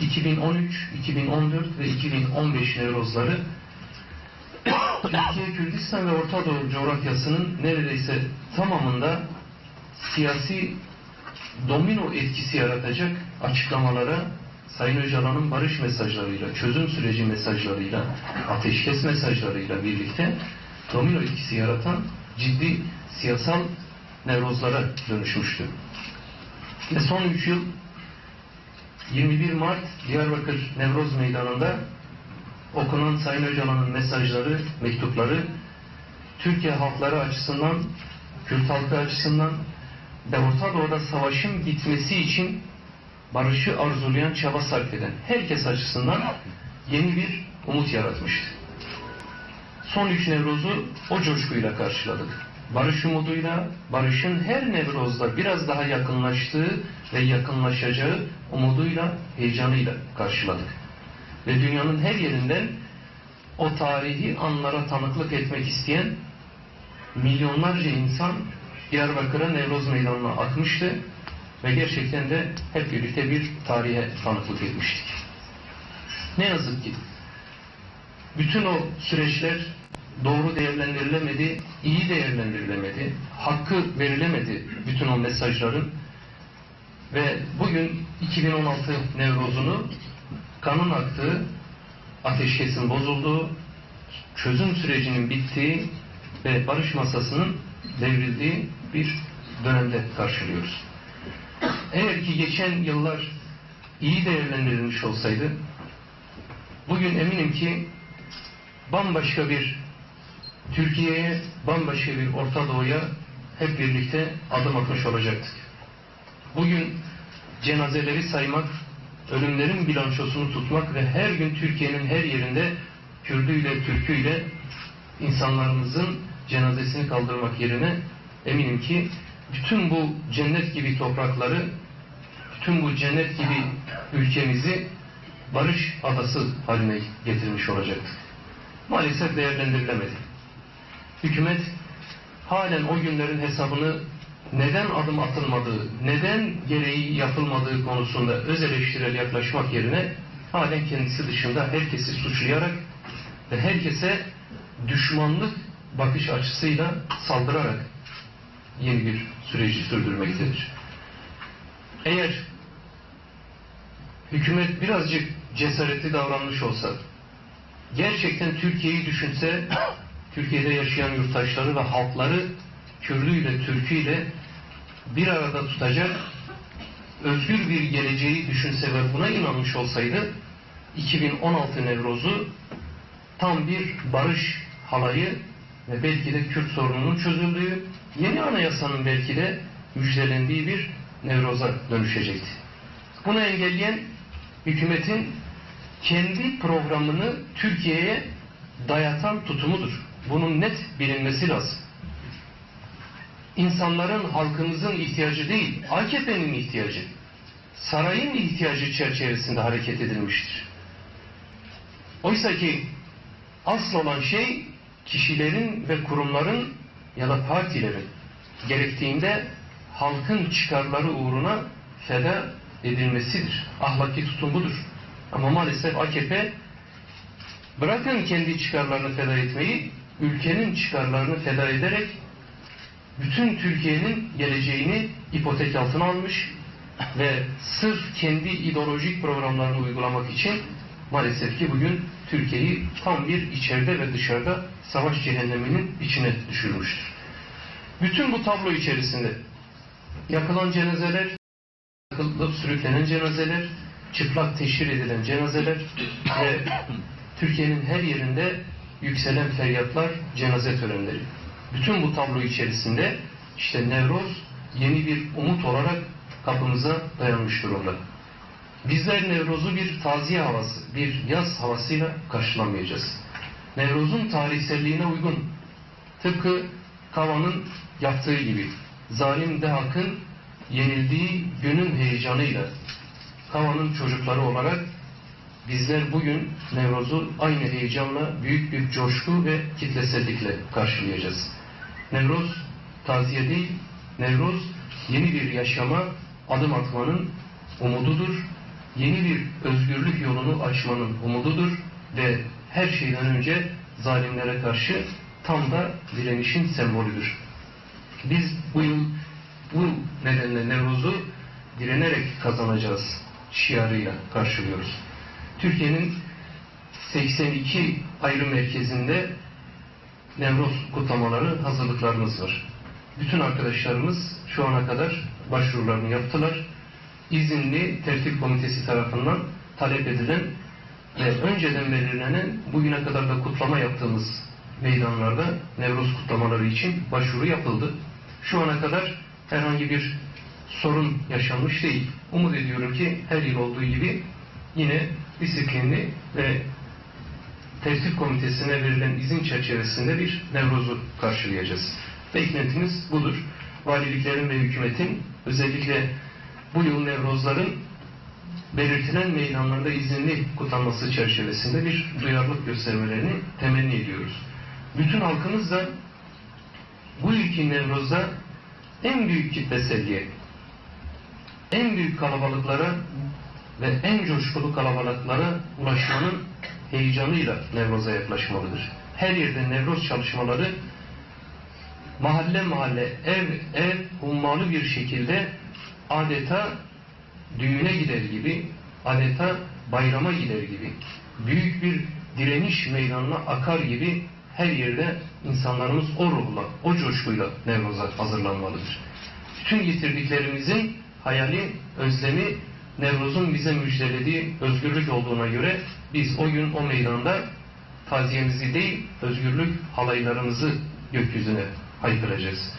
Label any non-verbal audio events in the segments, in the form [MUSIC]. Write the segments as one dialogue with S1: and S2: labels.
S1: 2013, 2014 ve 2015 Nevrozları Türkiye, Kürdistan ve Orta Doğu coğrafyasının neredeyse tamamında siyasi domino etkisi yaratacak açıklamalara Sayın Öcalan'ın barış mesajlarıyla, çözüm süreci mesajlarıyla, ateşkes mesajlarıyla birlikte domino etkisi yaratan ciddi siyasal nevrozlara dönüşmüştü. Ve son 3 yıl 21 Mart Diyarbakır Nevroz Meydanı'nda okunan Sayın Öcalan'ın mesajları, mektupları Türkiye halkları açısından, Kürt halkı açısından ve Orta Doğu'da savaşın gitmesi için barışı arzulayan, çaba sarf eden herkes açısından yeni bir umut yaratmıştı. Son üç Nevroz'u o coşkuyla karşıladık. Barış umuduyla, barışın her Nevroz'da biraz daha yakınlaştığı ve yakınlaşacağı umuduyla, heyecanıyla karşıladık. Ve dünyanın her yerinden o tarihi anlara tanıklık etmek isteyen milyonlarca insan Diyarbakır'a Nevroz Meydanı'na akmıştı ve gerçekten de hep birlikte bir tarihe tanıklık etmiştik. Ne yazık ki bütün o süreçler doğru değerlendirilemedi, iyi değerlendirilemedi, hakkı verilemedi bütün o mesajların ve bugün 2016 Nevroz'unu kanın aktığı, ateşkesin bozulduğu, çözüm sürecinin bittiği ve barış masasının devrildiği bir dönemde karşılıyoruz. Eğer ki geçen yıllar iyi değerlendirilmiş olsaydı, bugün eminim ki bambaşka bir Türkiye'ye, bambaşka bir Orta Doğu'ya hep birlikte adım atmış olacaktık. Bugün cenazeleri saymak, ölümlerin bilançosunu tutmak ve her gün Türkiye'nin her yerinde Kürdüyle, Türküyle insanlarımızın cenazesini kaldırmak yerine eminim ki bütün bu cennet gibi toprakları, bütün bu cennet gibi ülkemizi barış adası haline getirmiş olacaktık. Maalesef değerlendirilemedi. Hükümet halen o günlerin hesabını neden adım atılmadığı, neden gereği yapılmadığı konusunda öz eleştirel yaklaşmak yerine halen kendisi dışında herkesi suçlayarak ve herkese düşmanlık bakış açısıyla saldırarak yeni bir süreci sürdürmektedir. Eğer hükümet birazcık cesaretli davranmış olsa, gerçekten Türkiye'yi düşünse, Türkiye'de yaşayan yurttaşları ve halkları Kürdüyle, Türküyle bir arada tutacak özgür bir geleceği düşünse ve buna inanmış olsaydı 2016 Nevroz'u tam bir barış halayı ve belki de Kürt sorununun çözüldüğü, yeni anayasanın belki de müjdelendiği bir Nevroz'a dönüşecekti. Bunu engelleyen hükümetin kendi programını Türkiye'ye dayatan tutumudur. Bunun net bilinmesi lazım. İnsanların, halkımızın ihtiyacı değil, AKP'nin ihtiyacı, sarayın ihtiyacı çerçevesinde hareket edilmiştir. Oysa ki asıl olan şey kişilerin ve kurumların ya da partilerin gerektiğinde halkın çıkarları uğruna feda edilmesidir. Ahlaki tutum budur. Ama maalesef AKP bırakın kendi çıkarlarını feda etmeyi, ülkenin çıkarlarını feda ederek bütün Türkiye'nin geleceğini ipotek altına almış ve sırf kendi ideolojik programlarını uygulamak için maalesef ki bugün Türkiye'yi tam bir içeride ve dışarıda savaş cehenneminin içine düşürmüştür. Bütün bu tablo içerisinde yakılan cenazeler, yakılıp sürüklenen cenazeler, çıplak teşhir edilen cenazeler ve Türkiye'nin her yerinde yükselen feryatlar, cenaze törenleri. Bütün bu tablo içerisinde işte Nevroz yeni bir umut olarak kapımıza dayanmış durumda. Bizler Nevroz'u bir taziye havası, bir yaz havasıyla karşılamayacağız. Nevroz'un tarihselliğine uygun, tıpkı Kava'nın yaptığı gibi, zalim Dehak'ın yenildiği günün heyecanıyla, Kava'nın çocukları olarak bizler bugün Nevroz'u aynı heyecanla, büyük bir coşku ve kitlesellikle karşılayacağız. Nevroz taziye değil, Nevroz yeni bir yaşama adım atmanın umududur yeni bir özgürlük yolunu açmanın umududur ve her şeyden önce zalimlere karşı tam da direnişin sembolüdür. Biz bu yıl bu nedenle Nevruz'u direnerek kazanacağız şiarıyla karşılıyoruz. Türkiye'nin 82 ayrı merkezinde Nevruz kutlamaları hazırlıklarımız var. Bütün arkadaşlarımız şu ana kadar başvurularını yaptılar. İzinli tertip komitesi tarafından talep edilen ve önceden belirlenen bugüne kadar da kutlama yaptığımız meydanlarda Nevruz kutlamaları için başvuru yapıldı. Şu ana kadar herhangi bir sorun yaşanmış değil. Umut ediyorum ki her yıl olduğu gibi yine disiplinli ve tertip komitesine verilen izin çerçevesinde bir Nevruz'u karşılayacağız. Beklentimiz budur. Valiliklerin ve hükümetin özellikle bu yıl Nevrozların belirtilen meydanlarda izinli kutlanması çerçevesinde bir duyarlılık göstermelerini temenni ediyoruz. Bütün halkımız da bu yılki Nevroz'da en büyük kitleselliğe, en büyük kalabalıklara ve en coşkulu kalabalıklara ulaşmanın heyecanıyla Nevroz'a yaklaşmalıdır. Her yerde Nevroz çalışmaları mahalle mahalle, ev ev hummalı bir şekilde adeta düğüne gider gibi, adeta bayrama gider gibi, büyük bir direniş meydanına akar gibi her yerde insanlarımız o ruhla, o coşkuyla Nevroz'a hazırlanmalıdır. Bütün getirdiklerimizin hayali, özlemi Nevruz'un bize müjdelediği özgürlük olduğuna göre biz o gün o meydanda taziyemizi değil, özgürlük halaylarımızı gökyüzüne haykıracağız.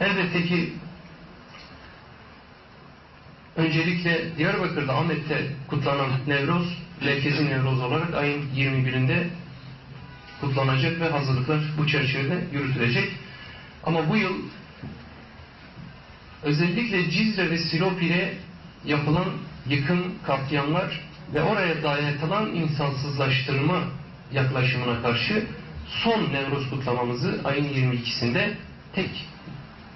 S1: Elbette ki öncelikle Diyarbakır'da Ahmet'te kutlanan Nevroz, merkezi Nevroz olarak ayın 21'inde kutlanacak ve hazırlıklar bu çerçevede yürütülecek. Ama bu yıl özellikle Cizre ve Silopi'de yapılan yıkım, katliamlar ve oraya dayatılan insansızlaştırma yaklaşımına karşı son Nevruz kutlamamızı ayın 22'sinde tek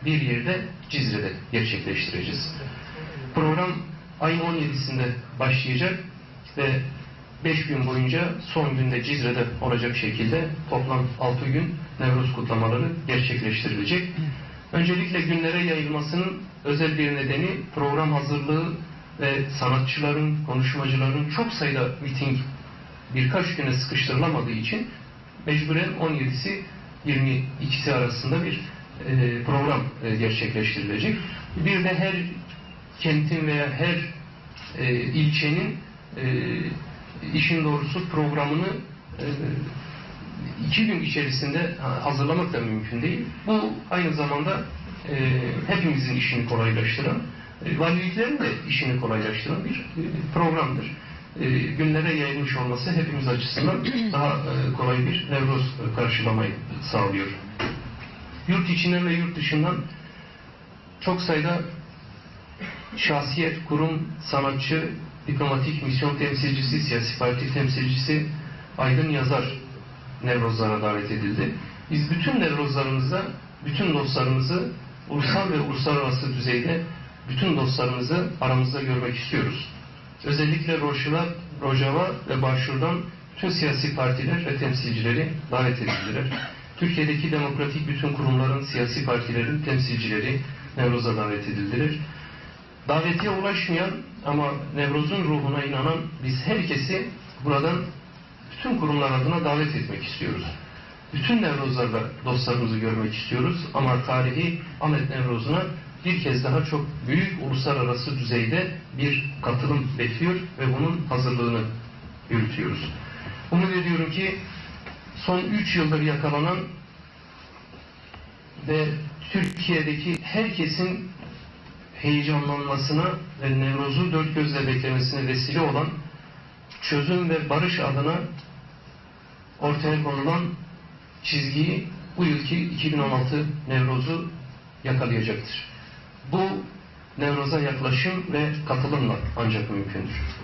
S1: bir yerde Cizre'de gerçekleştireceğiz. Program ayın 17'sinde başlayacak ve 5 gün boyunca son günde Cizre'de olacak şekilde toplam 6 gün Nevruz kutlamaları gerçekleştirilecek. Öncelikle günlere yayılmasının özel bir nedeni program hazırlığı ve sanatçıların, konuşmacıların çok sayıda miting birkaç güne sıkıştırılamadığı için mecburen 17'si 22'si arasında bir e, program e, gerçekleştirilecek. Bir de her kentin veya her e, ilçenin işin doğrusu programını iki gün içerisinde hazırlamak da mümkün değil. Bu aynı zamanda e, hepimizin işini kolaylaştıran, e, valiliklerin de işini kolaylaştıran bir e, programdır. E, günlere yayılmış olması hepimiz açısından [CLEARS THROAT] daha e, kolay bir Nevruz karşılamayı sağlıyor. Yurt içinden ve yurt dışından çok sayıda şahsiyet, kurum, sanatçı, diplomatik misyon temsilcisi, siyasi parti temsilcisi, aydın yazar Nevrozlara davet edildi. Biz bütün Nevrozlarımızda, bütün dostlarımızı ulusal ve uluslararası düzeyde bütün dostlarımızı aramızda görmek istiyoruz. Özellikle Rojava, Rojava ve Başvur'dan tüm siyasi partiler ve temsilcileri davet edildiler. Türkiye'deki demokratik bütün kurumların, siyasi partilerin temsilcileri Nevroz'a davet edildiler. Davetiye ulaşmayan ama Nevroz'un ruhuna inanan biz herkesi buradan bütün kurumlar adına davet etmek istiyoruz. Bütün Nevrozlarla dostlarımızı görmek istiyoruz ama tarihi Ahmet Nevroz'una bir kez daha çok büyük uluslararası düzeyde bir katılım bekliyor ve bunun hazırlığını yürütüyoruz. Umut ediyorum ki son üç yıldır yakalanan ve Türkiye'deki herkesin heyecanlanmasına ve Nevroz'u dört gözle beklemesine vesile olan çözüm ve barış adına ortaya konulan çizgiyi bu yılki 2016 Nevroz'u yakalayacaktır. Bu Nevroz'a yaklaşım ve katılımla ancak mümkündür.